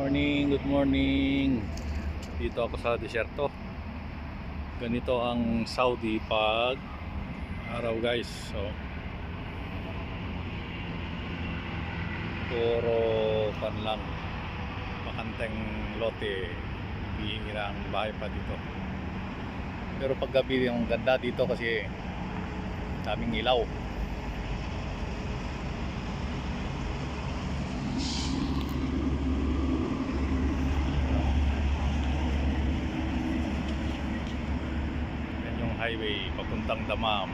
Morning, good morning. Dito ako sa deserto. Ganito ang Saudi pag araw guys. So, puro pan lang. Makanteng lote. Bihira ang bahay pa dito. Pero pag gabi yung ganda dito kasi daming ilaw. Highway papuntang Damam.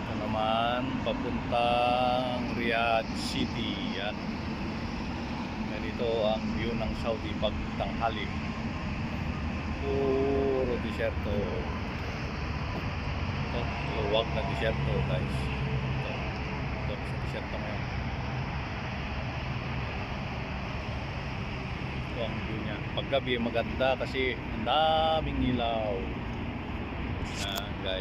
Ito naman papuntang Riyadh City. Yan. Ganito ang view ng Saudi pag tanghali. Puro disyerto. Ito, luwag na disyerto guys. Ito, ito sa disyerto ngayon. Ito ang view niya. Paggabi maganda kasi ang daming ilaw.